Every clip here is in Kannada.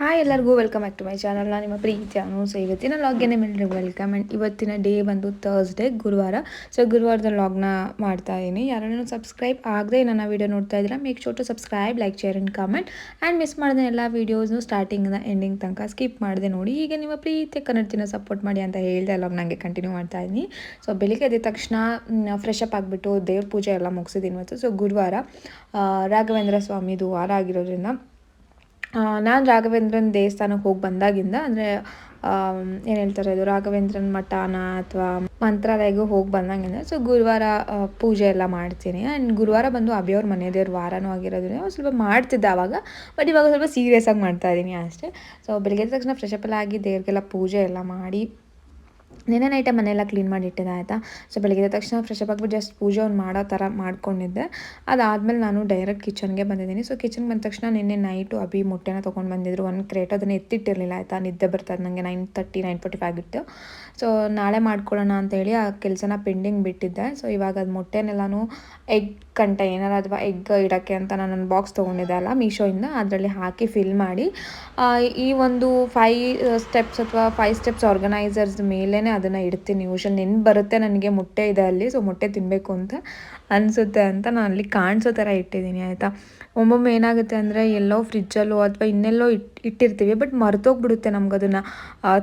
ಹಾಯ್ ಎಲ್ಲರಿಗೂ welcome back to my channel ನಾನು ನಿಮ್ಮ ಪ್ರೀತಿ ಅನು. ಸೊ ಇವತ್ತಿನ ಲಾಗ್ಗೆನೇ ಮೇಲೆ ವೆಲ್ಕಮ್ ಆ್ಯಂಡ್ ಇವತ್ತಿನ ಡೇ ಬಂದು ಥರ್ಸ್ಡೇ ಗುರುವಾರ. ಸೊ ಗುರುವಾರದ ಲಾಗ್ನ ಮಾಡ್ತಾ ಇದ್ದೀನಿ ಯಾರನ್ನು ಸಬ್ಸ್ಕ್ರೈಬ್ ಆಗದೆ ನನ್ನ ವೀಡಿಯೋ ನೋಡ್ತಾ ಇದ್ದೀರಾ make sure to subscribe like share and comment and miss ಮಾಡಿದ ಎಲ್ಲ ವೀಡಿಯೋಸ್ನು ಸ್ಟಾರ್ಟಿಂಗಿಂದ ಎಂಡಿಂಗ್ ತನಕ ಸ್ಕಿಪ್ ಮಾಡಿದೆ ನೋಡಿ. ಈಗ ನಿಮ್ಮ ಪ್ರೀತಿಯ ಕನ್ನಡತಿನ ಸಪೋರ್ಟ್ ಮಾಡಿ ಅಂತ ಹೇಳಿದೆ ಲಾಗ್ ನನಗೆ ಕಂಟಿನ್ಯೂ ಮಾಡ್ತಾ ಇದ್ದೀನಿ ಸೊ ಬೆಳಿಗ್ಗೆ ಎದ್ದ ತಕ್ಷಣ ಫ್ರೆಶ್ ಅಪ್ ಆಗಿಬಿಟ್ಟು ದೇವ್ರ ಪೂಜೆ ಎಲ್ಲ ಮುಗಿಸಿದ್ದೀನಿ ಇವತ್ತು. ಸೊ ಗುರುವಾರ ರಾಘವೇಂದ್ರ ಸ್ವಾಮಿದು ವಾರ ಆಗಿರೋದ್ರಿಂದ ನಾನು ರಾಘವೇಂದ್ರನ ದೇವಸ್ಥಾನಕ್ಕೆ ಹೋಗಿ ಬಂದಾಗಿಂದ ಅಂದರೆ ಏನು ಹೇಳ್ತಾರೆ ಇದು ರಾಘವೇಂದ್ರನ ಮಠಾನ ಅಥವಾ ಮಂತ್ರಾಲಯಗೂ ಹೋಗಿ ಬಂದಂಗಿಂದ, ಸೊ ಗುರುವಾರ ಪೂಜೆ ಎಲ್ಲ ಮಾಡ್ತೀನಿ. ಆ್ಯಂಡ್ ಗುರುವಾರ ಬಂದು ಅಭಿಯವ್ರ ಮನೆ ದೇವ್ರ ವಾರನೂ ಆಗಿರೋದ್ರಿಂದ ಸ್ವಲ್ಪ ಮಾಡ್ತಿದ್ದೆ ಆವಾಗ ಬಟ್ ಇವಾಗ ಸ್ವಲ್ಪ ಸೀರಿಯಸ್ ಆಗಿ ಮಾಡ್ತಾ ಇದ್ದೀನಿ ಅಷ್ಟೇ. ಸೊ ಬೆಳಗ್ಗೆ ತಕ್ಷಣ ಫ್ರೆಶ್ ಎಲ್ಲ ಆಗಿ ದೇವ್ರಿಗೆಲ್ಲ ಪೂಜೆ ಎಲ್ಲ ಮಾಡಿ ನೆನೆ ನೈಟೇ ಮನೆಯೆಲ್ಲ ಕ್ಲೀನ್ ಮಾಡಿಟ್ಟಿದ್ದೆ, ಆಯಿತಾ? ಸೊ ಬೆಳಗ್ಗೆ ತಕ್ಷಣ ಫ್ರೆಶ್ ಅಪ್ ಜಸ್ಟ್ ಪೂಜೆ ಒಂದು ಮಾಡೋ ಥರ ಮಾಡ್ಕೊಂಡಿದ್ದೆ. ಅದಾದಮೇಲೆ ನಾನು ಡೈರೆಕ್ಟ್ ಕಿಚನ್ಗೆ ಬಂದಿದ್ದೀನಿ. ಸೊ ಕಿಚನ್ಗೆ ಬಂದ ತಕ್ಷಣ ನಿನ್ನೆ ನೈಟು ಅಭಿ ಮೊಟ್ಟೆನ ತೊಗೊಂಡು ಬಂದಿದ್ರು. ಒಂದು ಕ್ರೇಟ್ ಅದನ್ನು ಎತ್ತಿಟ್ಟಿರಲಿಲ್ಲ, ಆಯಿತಾ? ನಿದ್ದೆ ಬರ್ತದೆ ನನಗೆ nine thirty nine forty five ಆಗಿತ್ತು. ಸೊ ನಾಳೆ ಮಾಡ್ಕೊಳ್ಳೋಣ ಅಂತೇಳಿ ಆ ಕೆಲಸನ ಪೆಂಡಿಂಗ್ ಬಿಟ್ಟಿದ್ದೆ. ಸೊ ಇವಾಗ ಅದು ಮೊಟ್ಟೆನೆಲ್ಲನೂ ಎಗ್ ಕಂಟೈನರ್ ಅಥವಾ ಎಗ್ ಇಡೋಕ್ಕೆ ಅಂತ ನಾನು ಒಂದು ಬಾಕ್ಸ್ ತೊಗೊಂಡಿದ್ದೆ ಅಲ್ಲ ಮೀಶೋಯಿಂದ ಅದರಲ್ಲಿ ಹಾಕಿ ಫಿಲ್ ಮಾಡಿ. ಈ ಒಂದು ಫೈ ಸ್ಟೆಪ್ಸ್ ಅಥವಾ ಫೈ ಸ್ಟೆಪ್ಸ್ ಆರ್ಗನೈಸರ್ಸ್ ಮೇಲೇ ಅದನ್ನು ಇಡ್ತೀನಿ. ಯೂಶಲ್ ನೆನ್ಪು ಬರುತ್ತೆ ನನಗೆ ಮೊಟ್ಟೆ ಇದೆ ಅಲ್ಲಿ ಸೊ ಮೊಟ್ಟೆ ತಿನ್ನಬೇಕು ಅಂತ ಅನಿಸುತ್ತೆ ಅಂತ ನಾನು ಅಲ್ಲಿ ಕಾಣಿಸೋ ಥರ ಇಟ್ಟಿದ್ದೀನಿ, ಆಯಿತಾ? ಒಮ್ಮೊಮ್ಮೆ ಏನಾಗುತ್ತೆ ಅಂದರೆ ಎಲ್ಲೋ ಫ್ರಿಜ್ಜಲ್ಲೋ ಅಥವಾ ಇನ್ನೆಲ್ಲೋ ಇಟ್ ಇಟ್ಟಿರ್ತೀವಿ. ಬಟ್ ಮರ್ತೋಗ್ಬಿಡುತ್ತೆ ನಮ್ಗೆ ಅದನ್ನು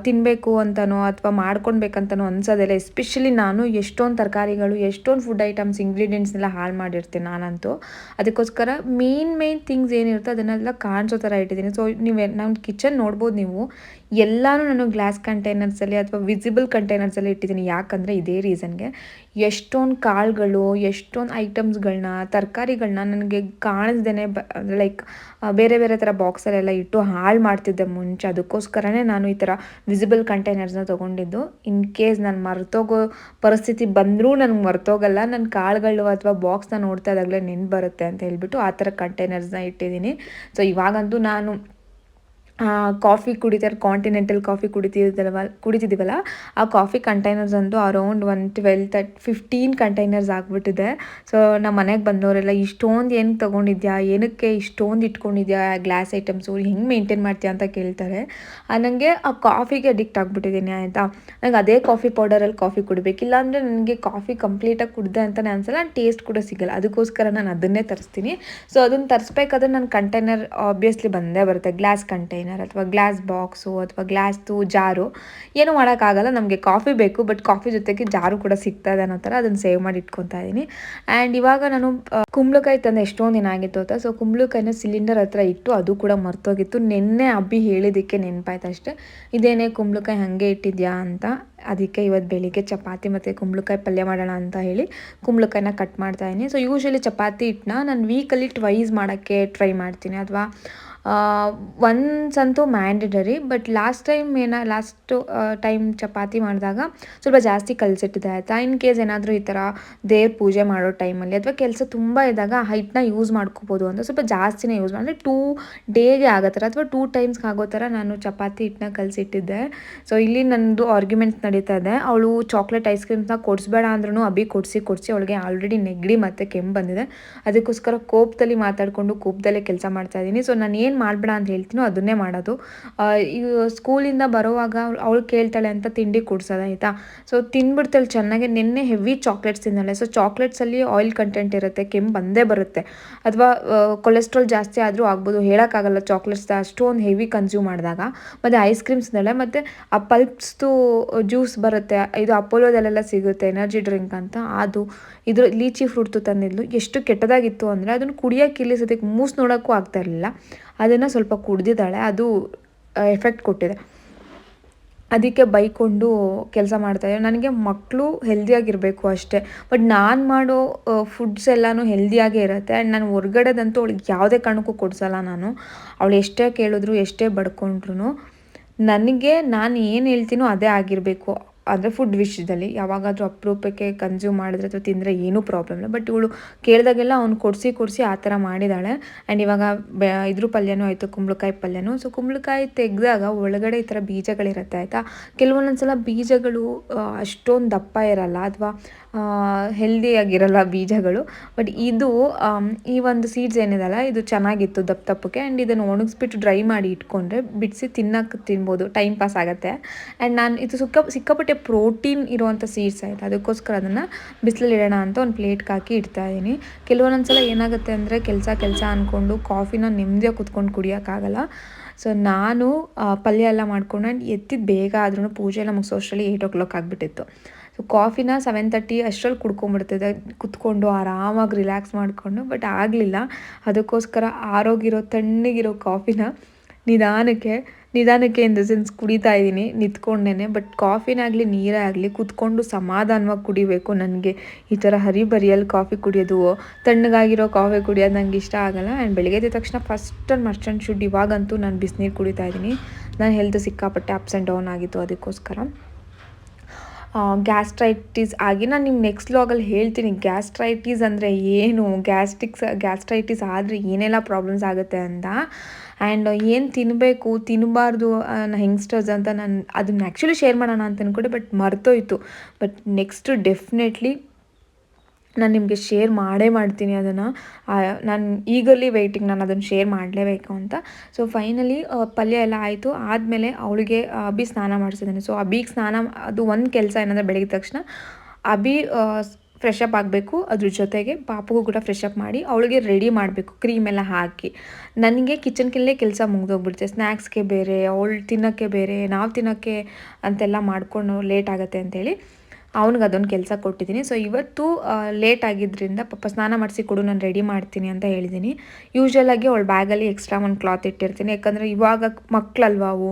ತಿನ್ನಬೇಕು ಅಂತನೋ ಅಥವಾ ಮಾಡ್ಕೊಳ್ಬೇಕಂತನೋ ಅನ್ಸೋದಿಲ್ಲ. ಎಸ್ಪೆಷಲಿ ನಾನು ಎಷ್ಟೊಂದು ತರಕಾರಿಗಳು, ಎಷ್ಟೊಂದು ಫುಡ್ ಐಟಮ್ಸ್ ಇಂಗ್ರೀಡಿಯೆಂಟ್ಸ್ನೆಲ್ಲ ಹಾಳು ಮಾಡಿರ್ತೀನಿ ನಾನಂತೂ. ಅದಕ್ಕೋಸ್ಕರ ಮೇನ್ ಮೇನ್ ಥಿಂಗ್ಸ್ ಏನಿರುತ್ತೆ ಅದನ್ನೆಲ್ಲ ಕಾಣಿಸೋ ಥರ ಇಟ್ಟಿದ್ದೀನಿ. ಸೊ ನೀವು ನಮ್ಮ ಕಿಚನ್ ನೋಡ್ಬೋದು ನೀವು. ಎಲ್ಲನೂ ನಾನು ಗ್ಲಾಸ್ ಕಂಟೈನರ್ಸಲ್ಲಿ ಅಥವಾ ವಿಸಿಬಲ್ ಕಂಟೈನರ್ಸಲ್ಲಿ ಇಟ್ಟಿದ್ದೀನಿ. ಯಾಕಂದರೆ ಇದೇ ರೀಸನ್ಗೆ ಎಷ್ಟೊಂದು ಕಾಳುಗಳು, ಎಷ್ಟೊಂದು ಐಟಮ್ಸ್ಗಳನ್ನ ತರಕಾರಿಗಳನ್ನ ನನಗೆ ಕಾಣಿಸ್ದೇ ಲೈಕ್ ಬೇರೆ ಬೇರೆ ಥರ ಬಾಕ್ಸಲ್ಲೆಲ್ಲ ಇಟ್ಟು ಹಾಳು ಮಾಡ್ತಿದ್ದೆ ಮುಂಚೆ. ಅದಕ್ಕೋಸ್ಕರನೇ ನಾನು ಈ ಥರ ವಿಸಿಬಲ್ ಕಂಟೈನರ್ಸ್ನ ತೊಗೊಂಡಿದ್ದು. ಇನ್ ಕೇಸ್ ನಾನು ಮರ್ತೋಗೋ ಪರಿಸ್ಥಿತಿ ಬಂದರೂ ನನಗೆ ಮರ್ತೋಗಲ್ಲ. ನನ್ನ ಕಾಳುಗಳು ಅಥವಾ ಬಾಕ್ಸ್ನ ನೋಡ್ತಾ ಇದ್ದಾಗಲೇ ನೆನ್ಪು ಬರುತ್ತೆ ಅಂತ ಹೇಳ್ಬಿಟ್ಟು ಆ ಥರ ಕಂಟೈನರ್ಸ್ನ ಇಟ್ಟಿದ್ದೀನಿ. ಸೊ ಇವಾಗಂತೂ ನಾನು ಕಾಫಿ ಕುಡಿತಾರೆ ಕಾಂಟಿನೆಂಟಲ್ ಕಾಫಿ ಕುಡಿತಿದ್ದಲ್ವ, ಕುಡಿತಿದ್ದೀವಲ್ಲ, ಆ ಕಾಫಿ ಕಂಟೈನರ್ಸ್ ಅಂತೂ around one twelve thirteen fifteen containers ಆಗಿಬಿಟ್ಟಿದೆ. ಸೊ ನಮ್ಮ ಮನೆಗೆ ಬಂದವರೆಲ್ಲ, ಇಷ್ಟೊಂದು ಏನು ತೊಗೊಂಡಿದ್ಯಾ? ಏನಕ್ಕೆ ಇಷ್ಟೊಂದು ಇಟ್ಕೊಂಡಿದ್ಯಾ? ಗ್ಲಾಸ್ ಐಟಮ್ಸು ಹೆಂಗೆ ಮೇಂಟೈನ್ ಮಾಡ್ತೀಯಾ? ಅಂತ ಕೇಳ್ತಾರೆ. ನನಗೆ ಆ ಕಾಫಿಗೆ ಅಡಿಕ್ಟ್ ಆಗಿಬಿಟ್ಟಿದ್ದೀನಿ ಆಯಿತಾ? ನನಗೆ ಅದೇ ಕಾಫಿ ಪೌಡರಲ್ಲಿ ಕಾಫಿ ಕುಡಿಬೇಕು. ಇಲ್ಲಾಂದರೆ ನನಗೆ ಕಾಫಿ ಕಂಪ್ಲೀಟಾಗಿ ಕುಡ್ದೆ ಅಂತಲೇ ಅನ್ಸಲ್ಲ ಟೇಸ್ಟ್ ಕೂಡ ಸಿಗಲ್ಲ. ಅದಕ್ಕೋಸ್ಕರ ನಾನು ಅದನ್ನೇ ತರಿಸ್ತೀನಿ. ಸೊ ಅದನ್ನು ತರಿಸ್ಬೇಕಾದ್ರೆ ನನ್ನ ಕಂಟೈನರ್ ಆಬ್ವಿಯಸ್ಲಿ ಬಂದೇ ಬರುತ್ತೆ ಗ್ಲಾಸ್ ಕಂಟೈನರ್ ಅಥವಾ ಗ್ಲಾಸ್ ಬಾಕ್ಸು ಅಥವಾ ಗ್ಲಾಸ್ದು ಜಾರು, ಏನು ಮಾಡೋಕ್ಕಾಗಲ್ಲ, ನಮಗೆ ಕಾಫಿ ಬೇಕು ಬಟ್ ಕಾಫಿ ಜೊತೆಗೆ ಜಾರು ಕೂಡ ಸಿಗ್ತದೆ ಅನ್ನೋ ಥರ ಅದನ್ನು ಸೇವ್ ಮಾಡಿ ಇಟ್ಕೊತಾ ಇದ್ದೀನಿ ಆ್ಯಂಡ್ ಇವಾಗ ನಾನು ಕುಂಬಳಕಾಯಿ ತಂದು ಎಷ್ಟೊಂದು ದಿನ ಆಗಿತ್ತು ಅಂತ ಸೊ ಕುಂಬಳಕಾಯಿನ ಸಿಲಿಂಡರ್ ಹತ್ರ ಇಟ್ಟು ಅದು ಕೂಡ ಮರ್ತೋಗಿತ್ತು. ನಿನ್ನೆ ಅಬ್ಬಿ ಹೇಳಿದ್ದಕ್ಕೆ ನೆನಪಾಯ್ತು ಅಷ್ಟೇ. ಇದೇನೇ, ಕುಂಬಳಕಾಯಿ ಹಾಗೆ ಇಟ್ಟಿದ್ಯಾ ಅಂತ. ಅದಕ್ಕೆ ಇವತ್ತು ಬೆಳಿಗ್ಗೆ ಚಪಾತಿ ಮತ್ತು ಕುಂಬಳಕಾಯಿ ಪಲ್ಯ ಮಾಡೋಣ ಅಂತ ಹೇಳಿ ಕುಂಬಳಕಾಯಿನ ಕಟ್ ಮಾಡ್ತಾ ಇದ್ದೀನಿ ಸೊ ಯೂಶ್ವಲಿ ಚಪಾತಿ ಹಿಟ್ಟನ್ನ ನಾನು ವೀಕಲ್ಲಿ ಟ್ವೈಸ್ ಮಾಡೋಕ್ಕೆ ಟ್ರೈ ಮಾಡ್ತೀನಿ. ಅಥವಾ ಒನ್ಸ್ ಅಂತೂ ಮ್ಯಾಂಡೇಟರಿ ಬಟ್ ಲಾಸ್ಟ್ ಟೈಮ್ ಏನ ಲಾಸ್ಟು ಟೈಮ್ ಚಪಾತಿ ಮಾಡಿದಾಗ ಸ್ವಲ್ಪ ಜಾಸ್ತಿ ಕಲಸಿಟ್ಟಿದೆ ಆಯಿತಾ? ಇನ್ ಕೇಸ್ ಏನಾದರೂ ಈ ಥರ ದೇವ್ರ ಪೂಜೆ ಮಾಡೋ ಟೈಮಲ್ಲಿ ಅಥವಾ ಕೆಲಸ ತುಂಬ ಇದ್ದಾಗ ಹೈಟ್ನ ಯೂಸ್ ಮಾಡ್ಕೋಬೋದು ಅಂತ, ಸ್ವಲ್ಪ ಜಾಸ್ತಿನೇ ಯೂಸ್ ಮಾಡಿದ್ರೆ ಟೂ ಡೇಗೆ ಆಗೋ ಥರ ಅಥವಾ ಟೂ ಟೈಮ್ಸ್ಗೆ ಆಗೋ ಥರ ನಾನು ಚಪಾತಿ ಹಿಟ್ಟನ್ನ ಕಲಿಸಿಟ್ಟಿದ್ದೆ. ಸೊ ಇಲ್ಲಿ ನನ್ನದು ಆರ್ಗ್ಯುಮೆಂಟ್ಸ್ ನಡೀತಾ ಇದೆ. ಅವಳು ಚಾಕ್ಲೇಟ್ ಐಸ್ ಕ್ರೀಮ್ಸ್ನ ಕೊಡಿಸ್ಬೇಡ ಅಂದ್ರೂ ಅಭಿ ಕೊಡಿಸಿ ಕೊಡಿಸಿ ಅವಳಿಗೆ ಆಲ್ರೆಡಿ ನೆಗಡಿ ಮತ್ತು ಕೆಮ್ಮು ಬಂದಿದೆ. ಅದಕ್ಕೋಸ್ಕರ ಕೋಪದಲ್ಲಿ ಮಾತಾಡಿಕೊಂಡು, ಕೋಪದಲ್ಲೇ ಕೆಲಸ ಮಾಡ್ತಾ ಇದ್ದೀನಿ. ಸೊ ನಾನು ಏನು ಮಾಡಬೇಡ ಅಂತ ಹೇಳ್ತೀನೋ ಅದನ್ನೇ ಮಾಡೋದು. ಈಗ ಸ್ಕೂಲಿಂದ ಬರೋವಾಗ ಅವಳು ಕೇಳ್ತಾಳೆ ಅಂತ ತಿಂಡಿ ಕೊಡ್ಸೋದು, ಆಯಿತಾ? ಸೊ ತಿಂದ್ಬಿಡ್ತಾಳೆ ಚೆನ್ನಾಗಿ. ನಿನ್ನೆ ಹೆವಿ ಚಾಕ್ಲೇಟ್ಸ್ ತಿಂದಾಳೆ. ಸೊ ಚಾಕ್ಲೇಟ್ಸಲ್ಲಿ ಆಯಿಲ್ ಕಂಟೆಂಟ್ ಇರುತ್ತೆ, ಕೆಮ್ಮು ಬಂದೇ ಬರುತ್ತೆ. ಅಥವಾ ಕೊಲೆಸ್ಟ್ರಾಲ್ ಜಾಸ್ತಿ ಆದರೂ ಆಗ್ಬೋದು. ಹೇಳೋಕ್ಕಾಗಲ್ಲ ಚಾಕ್ಲೇಟ್ಸ್ ಅಷ್ಟೊಂದು ಹೆವಿ ಕನ್ಸ್ಯೂಮ್ ಮಾಡಿದಾಗ. ಮತ್ತು ಐಸ್ ಕ್ರೀಮ್ಸ್ ಮತ್ತು ಆ ಪಲ್ಪ್ಸ್ದು ಜ್ಯೂಸ್ ಬರುತ್ತೆ. ಇದು ಅಪೋಲೋದಲ್ಲೆಲ್ಲ ಸಿಗುತ್ತೆ ಎನರ್ಜಿ ಡ್ರಿಂಕ್ ಅಂತ. ಅದು ಇದ್ರ ಲೀಚಿ ಫ್ರೂಟ್ಸು ತಂದಿದ್ಲು. ಎಷ್ಟು ಕೆಟ್ಟದಾಗಿತ್ತು ಅಂದರೆ ಅದನ್ನು ಕುಡಿಯೋಕೆ ಇಲ್ಲಿ ಸದ್ಯಕ್ಕೆ ಮೂಸ್ ನೋಡೋಕ್ಕೂ ಆಗ್ತಾ ಇರಲಿಲ್ಲ. ಅದನ್ನು ಸ್ವಲ್ಪ ಕುಡ್ದಿದ್ದಾಳೆ. ಅದು ಎಫೆಕ್ಟ್ ಕೊಟ್ಟಿದೆ. ಅದಕ್ಕೆ ಬೈಕೊಂಡು ಕೆಲಸ ಮಾಡ್ತಾಯಿದ್ದೆ ನನಗೆ ಮಕ್ಕಳು ಹೆಲ್ದಿಯಾಗಿರಬೇಕು ಅಷ್ಟೇ. ಬಟ್ ನಾನು ಮಾಡೋ ಫುಡ್ಸ್ ಎಲ್ಲನೂ ಹೆಲ್ದಿಯಾಗೇ ಇರುತ್ತೆ. ಆ್ಯಂಡ್ ನಾನು ಹೊರ್ಗಡೆದಂತೂ ಅವಳಿಗೆ ಯಾವುದೇ ಕಾರಣಕ್ಕೂ ಕೊಡಿಸಲ್ಲ ನಾನು. ಅವಳು ಎಷ್ಟೇ ಕೇಳಿದ್ರು, ಎಷ್ಟೇ ಬಡ್ಕೊಂಡ್ರು ನನಗೆ ನಾನು ಏನು ಹೇಳ್ತೀನೋ ಅದೇ ಆಗಿರಬೇಕು. ಅಂದರೆ ಫುಡ್ ವಿಷಯದಲ್ಲಿ ಯಾವಾಗಾದರೂ ಅಪರೂಪಕ್ಕೆ ಕನ್ಸ್ಯೂಮ್ ಮಾಡಿದ್ರೆ ಅಥವಾ ತಿಂದರೆ ಏನೂ ಪ್ರಾಬ್ಲಮ್ ಇಲ್ಲ. ಬಟ್ ಇವಳು ಕೇಳಿದಾಗೆಲ್ಲ ಅವ್ನು ಕೊಡಿಸಿ ಕೊಡಿಸಿ ಆ ಥರ ಮಾಡಿದ್ದಾಳೆ ಆ್ಯಂಡ್ ಇವಾಗ ಬೆ, ಇದ್ರ ಪಲ್ಯನೂ ಆಯಿತು, ಕುಂಬಳಕಾಯಿ ಪಲ್ಯನೂ. ಸೊ ಕುಂಬಳಕಾಯಿ ತೆಗೆದಾಗ ಒಳಗಡೆ ಈ ಥರ ಬೀಜಗಳಿರುತ್ತೆ, ಆಯಿತಾ? ಕೆಲವೊಂದೊಂದು ಸಲ ಬೀಜಗಳು ಅಷ್ಟೊಂದು ದಪ್ಪ ಇರಲ್ಲ, ಅಥವಾ ಹೆಲ್ದಿಯಾಗಿರಲ್ಲ ಬೀಜಗಳು. ಬಟ್ ಇದು ಈ ಒಂದು ಸೀಡ್ಸ್ ಏನಿದೆಲ್ಲ ಇದು ಚೆನ್ನಾಗಿತ್ತು ದಪ್ಪ ದಪ್ಪಕ್ಕೆ. ಆ್ಯಂಡ್ ಇದನ್ನು ಒಣಗಿಸ್ಬಿಟ್ಟು ಡ್ರೈ ಮಾಡಿ ಇಟ್ಕೊಂಡ್ರೆ ಬಿಡಿಸಿ ತಿನ್ನಕ್ಕೆ ತಿನ್ಬೋದು ಟೈಮ್ ಪಾಸ್ ಆಗುತ್ತೆ. ಆ್ಯಂಡ್ ನಾನು ಇದು ಸುಕ್ಕ, ಸಿಕ್ಕಾಪಟ್ಟೆ ಪ್ರೋಟೀನ್ ಇರುವಂಥ ಸೀಡ್ಸ್ ಆಯಿತು. ಅದಕ್ಕೋಸ್ಕರ ಅದನ್ನು ಬಿಸಿಲಲ್ಲಿ ಇಡೋಣ ಅಂತ ಒಂದು ಪ್ಲೇಟ್ಗೆ ಹಾಕಿ ಇಡ್ತಾ ಇದ್ದೀನಿ ಕೆಲವೊಂದೊಂದು ಸಲ ಏನಾಗುತ್ತೆ ಅಂದರೆ ಕೆಲಸ ಕೆಲಸ ಅಂದ್ಕೊಂಡು ಕಾಫಿನ ನೆಮ್ಮದಿಯಾಗಿ ಕುತ್ಕೊಂಡು ಕುಡಿಯೋಕ್ಕಾಗಲ್ಲ. ಸೊ ನಾನು ಪಲ್ಯ ಎಲ್ಲ ಮಾಡ್ಕೊಂಡು ಎತ್ತಿದ್ದು ಬೇಗ ಆದ್ರೂ ಪೂಜೆ ಎಲ್ಲ ಮುಗಿಸೋಷ್ಟರಲ್ಲಿ ಏಯ್ಟ್ ಓ ಕ್ಲಾಕ್ ಆಗಿಬಿಟ್ಟಿತ್ತು. ಸೊ ಕಾಫಿನ ಸೆವೆನ್ ತರ್ಟಿ ಅಷ್ಟರಲ್ಲಿ ಕುಡ್ಕೊಂಡ್ಬಿಡ್ತಿದ್ದೆ ಕುತ್ಕೊಂಡು ಆರಾಮಾಗಿ ರಿಲ್ಯಾಕ್ಸ್ ಮಾಡಿಕೊಂಡು ಬಟ್ ಆಗಲಿಲ್ಲ. ಅದಕ್ಕೋಸ್ಕರ ಆರೋಗಿರೋ, ತಣ್ಣಗಿರೋ ಕಾಫಿನ ನಿಧಾನಕ್ಕೆ ನಿಧಾನಕ್ಕೆ ಇನ್ ದ ಸೆನ್ಸ್ ಕುಡಿತಾ ಇದ್ದೀನಿ, ನಿಂತ್ಕೊಂಡೇನೆ. ಬಟ್ ಕಾಫಿನಾಗಲಿ ನೀರೇ ಆಗಲಿ ಕುತ್ಕೊಂಡು ಸಮಾಧಾನವಾಗಿ ಕುಡಿಬೇಕು ನನಗೆ. ಈ ಥರ ಹರಿಬರಿಯಲ್ಲಿ ಕಾಫಿ ಕುಡಿಯೋದು, ತಣ್ಣಗಾಗಿರೋ ಕಾಫಿ ಕುಡಿಯೋದು ನನಗೆ ಇಷ್ಟ ಆಗಲ್ಲ. ಆ್ಯಂಡ್ ಬೆಳಗ್ಗೆ ಎದ್ದ ತಕ್ಷಣ ಫಸ್ಟ್ ಆ್ಯಂಡ್ ಮಸ್ಟ್ ಶುಡ್ ಇವಾಗಂತೂ ನಾನು ಬಿಸಿನೀರು ಕುಡಿತಾ ಇದ್ದೀನಿ. ನಾನು ಹೆಲ್ತ್ ಸಿಕ್ಕಾಪಟ್ಟೆ ಅಪ್ಸ್ ಆ್ಯಂಡ್ ಡೌನ್ ಆಗಿತ್ತು ಅದಕ್ಕೋಸ್ಕರ. ಗ್ಯಾಸ್ಟ್ರೈಟಿಸ್ ಆಗಿ ನಾನು ನಿಮ್ಗೆ ನೆಕ್ಸ್ಟ್ ಲಾಗಲ್ಲಿ ಹೇಳ್ತೀನಿ. ಗ್ಯಾಸ್ಟ್ರೈಟಿಸ್ ಅಂದರೆ ಏನು? ಗ್ಯಾಸ್ಟ್ರಿಕ್ಸ್ ಗ್ಯಾಸ್ಟ್ರೈಟಿಸ್ ಆದರೆ ಏನೆಲ್ಲ ಪ್ರಾಬ್ಲಮ್ಸ್ ಆಗುತ್ತೆ ಅಂತ. ಆ್ಯಂಡ್ ಏನು ತಿನ್ನಬೇಕು ತಿನ್ನಬಾರ್ದು ಹೆಂಗ್ಸ್ಟರ್ಸ್ ಅಂತ ನಾನು ಅದನ್ನ ಆ್ಯಕ್ಚುಲಿ ಶೇರ್ ಮಾಡೋಣ ಅಂತ ಅಂದ್ಕೊಂಡೆ ಬಟ್ ಮರ್ತೋಯ್ತು. ಬಟ್ ನೆಕ್ಸ್ಟ್ ಡೆಫಿನೆಟ್ಲಿ ನಾನು ನಿಮಗೆ ಶೇರ್ ಮಾಡೇ ಮಾಡ್ತೀನಿ ಅದನ್ನು. ನಾನು ಈಗಲಿ ವೆಯ್ಟಿಂಗ್ ನಾನು ಅದನ್ನು ಶೇರ್ ಮಾಡಲೇಬೇಕು ಅಂತ. ಸೊ ಫೈನಲಿ ಪಲ್ಯ ಎಲ್ಲ ಆಯಿತು. ಆದಮೇಲೆ ಅವಳಿಗೆ ಅಭಿ ಸ್ನಾನ ಮಾಡಿಸಿದ್ದಾನೆ. ಸೊ ಅಭಿಗೆ ಸ್ನಾನ, ಅದು ಒಂದು ಕೆಲಸ ಏನಂದರೆ ಬೆಳಗ್ಗೆ ತಕ್ಷಣ ಅಭಿ ಫ್ರೆಶ್ ಅಪ್ ಆಗಬೇಕು. ಅದ್ರ ಜೊತೆಗೆ ಪಾಪಗೂ ಕೂಡ ಫ್ರೆಶ್ ಅಪ್ ಮಾಡಿ ಅವಳಿಗೆ ರೆಡಿ ಮಾಡಬೇಕು. ಕ್ರೀಮ್ ಎಲ್ಲ ಹಾಕಿ. ನನಗೆ ಕಿಚನ್ಕಿಲ್ಲೇ ಕೆಲಸ ಮುಗಿದೋಗ್ಬಿಡುತ್ತೆ ಸ್ನ್ಯಾಕ್ಸ್ಗೆ ಬೇರೆ, ಅವಳು ತಿನ್ನೋಕ್ಕೆ ಬೇರೆ, ನಾವು ತಿನ್ನೋಕ್ಕೆ ಅಂತೆಲ್ಲ ಮಾಡಿಕೊಂಡು ಲೇಟ್ ಆಗುತ್ತೆ ಅಂತೇಳಿ. ಅವ್ನಿಗೆ ಅದೊಂದು ಕೆಲಸ ಕೊಟ್ಟಿದ್ದೀನಿ. ಸೊ ಇವತ್ತು ಲೇಟ್ ಆಗಿದ್ದರಿಂದ ಪಾಪ ಸ್ನಾನ ಮಾಡಿಸಿ ಕೊಡು, ನಾನು ರೆಡಿ ಮಾಡ್ತೀನಿ ಅಂತ ಹೇಳಿದ್ದೀನಿ. ಯೂಶ್ವಲಾಗಿ ಅವಳ ಬ್ಯಾಗಲ್ಲಿ ಎಕ್ಸ್ಟ್ರಾ ಒಂದು ಕ್ಲಾತ್ ಇಟ್ಟಿರ್ತೀನಿ. ಯಾಕಂದರೆ ಇವಾಗ ಮಕ್ಕಳಲ್ವಾ ಅವು?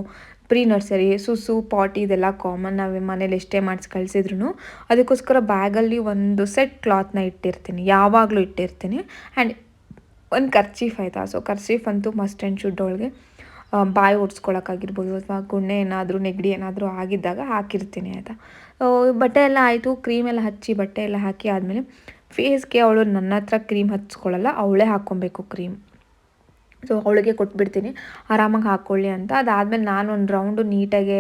ಪ್ರೀ ನರ್ಸರಿ ಸುಸು ಪಾಟಿ ಇದೆಲ್ಲ ಕಾಮನ್ ನಾವು ಮನೇಲಿ ಎಷ್ಟೇ ಮಾಡಿಸಿ ಕಳಿಸಿದ್ರು ಅದಕ್ಕೋಸ್ಕರ ಬ್ಯಾಗಲ್ಲಿ ಒಂದು ಸೆಟ್ ಕ್ಲಾತ್ನ ಇಟ್ಟಿರ್ತೀನಿ. ಯಾವಾಗಲೂ ಇಟ್ಟಿರ್ತೀನಿ. ಆ್ಯಂಡ್ ಒಂದು ಕರ್ಚೀಫ್ ಆಯಿತಾ? ಸೊ ಕರ್ಚೀಫ್ ಅಂತೂ ಮಸ್ಟ್ ಆ್ಯಂಡ್ ಶುಡ್ ಅವಳಿಗೆ ಬಾಯಿ ಓಡಿಸ್ಕೊಳಕ್ಕಾಗಿರ್ಬೋದು ಅಥವಾ ಗುಣ್ಣೆ ಏನಾದರೂ, ನೆಗಡಿ ಏನಾದರೂ ಆಗಿದ್ದಾಗ ಹಾಕಿರ್ತೀನಿ, ಆಯಿತಾ? ಬಟ್ಟೆ ಎಲ್ಲ ಆಯಿತು ಕ್ರೀಮ್ ಎಲ್ಲ ಹಚ್ಚಿ ಬಟ್ಟೆ ಎಲ್ಲ ಹಾಕಿ ಆದಮೇಲೆ ಫೇಸ್ಗೆ ಅವಳು ನನ್ನ ಹತ್ರ ಕ್ರೀಮ್ ಹಚ್ಕೊಳ್ಳಲ್ಲ, ಅವಳೇ ಹಾಕ್ಕೊಬೇಕು ಕ್ರೀಮ್ ಸೊ ಅವಳಿಗೆ ಕೊಟ್ಬಿಡ್ತೀನಿ, ಆರಾಮಾಗಿ ಹಾಕ್ಕೊಳ್ಳಿ ಅಂತ. ಅದಾದಮೇಲೆ ನಾನು ಒಂದು ರೌಂಡು ನೀಟಾಗೆ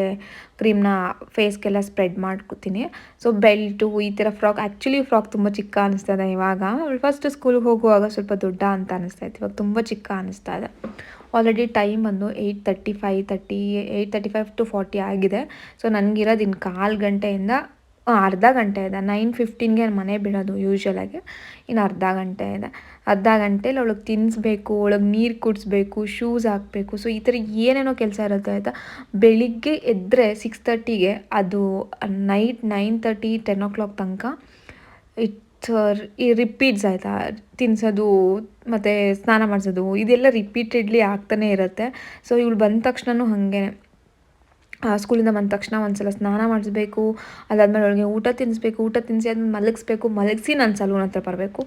ಕ್ರೀಮ್ನ ಫೇಸ್ಗೆಲ್ಲ ಸ್ಪ್ರೆಡ್ ಮಾಡ್ಕೊತೀನಿ. ಸೊ ಬೆಲ್ಟು ಈ ಥರ ಫ್ರಾಕ್ ಆ್ಯಕ್ಚುಲಿ ಫ್ರಾಕ್ ತುಂಬ ಚಿಕ್ಕ ಅನ್ನಿಸ್ತದೆ ಇವಾಗ. ಫಸ್ಟ್ ಸ್ಕೂಲ್ಗೆ ಹೋಗುವಾಗ ಸ್ವಲ್ಪ ದೊಡ್ಡ ಅಂತ ಅನಿಸ್ತಾ ಇತ್ತು, ಇವಾಗ ತುಂಬ ಚಿಕ್ಕ ಅನ್ನಿಸ್ತಾ ಇದೆ. ಆಲ್ರೆಡಿ ಟೈಮ್ ಬಂದು eight thirty five thirty eight thirty five to forty ಆಗಿದೆ. ಸೊ ನನಗಿರೋದು ಇನ್ನು ಕಾಲು ಗಂಟೆಯಿಂದ ಅರ್ಧ ಗಂಟೆ ಇದೆ. ನೈನ್ ಫಿಫ್ಟೀನ್ಗೆ ಮನೆ ಬಿಡೋದು ಯೂಶ್ವಲಾಗಿ ಇನ್ನು ಅರ್ಧ ಗಂಟೆ ಇದೆ. ಅರ್ಧ ಗಂಟೇಲಿ ಅವಳಿಗೆ ತಿನ್ನಿಸ್ಬೇಕು ಒಳಗೆ ನೀರು ಕುಡಿಸ್ಬೇಕು ಶೂಸ್ ಹಾಕಬೇಕು. ಸೊ ಈ ಥರ ಏನೇನೋ ಕೆಲಸ ಇರುತ್ತೆ ಆಯಿತಾ? ಬೆಳಿಗ್ಗೆ ಎದ್ದರೆ ಸಿಕ್ಸ್ ತರ್ಟಿಗೆ ಅದು night nine thirty ten o'clock ತನಕ ಇಟ್ ಈ ರಿಪೀಟ್ಸ್ ಆಯಿತಾ? ತಿನ್ಸೋದು, ಮತ್ತು ಸ್ನಾನ ಮಾಡಿಸೋದು, ಇದೆಲ್ಲ ರಿಪೀಟೆಡ್ಲಿ ಆಗ್ತಾನೆ ಇರುತ್ತೆ. ಸೊ ಇವಳು ಬಂದ ತಕ್ಷಣವೂ ಹಾಗೆ. ಸ್ಕೂಲಿಂದ ಬಂದ ತಕ್ಷಣ ಒಂದ್ಸಲ ಸ್ನಾನ ಮಾಡಿಸ್ಬೇಕು, ಅದಾದಮೇಲೆ ಅವಳಿಗೆ ಊಟ ತಿನ್ನಿಸ್ಬೇಕು ಊಟ ತಿನ್ನಿಸಿ ಅದನ್ನ ಮಲಗಿಸ್ಬೇಕು, ಮಲಗಿಸಿ ನಾನು ಸಲೂನ್ ಹತ್ರ ಬರಬೇಕು.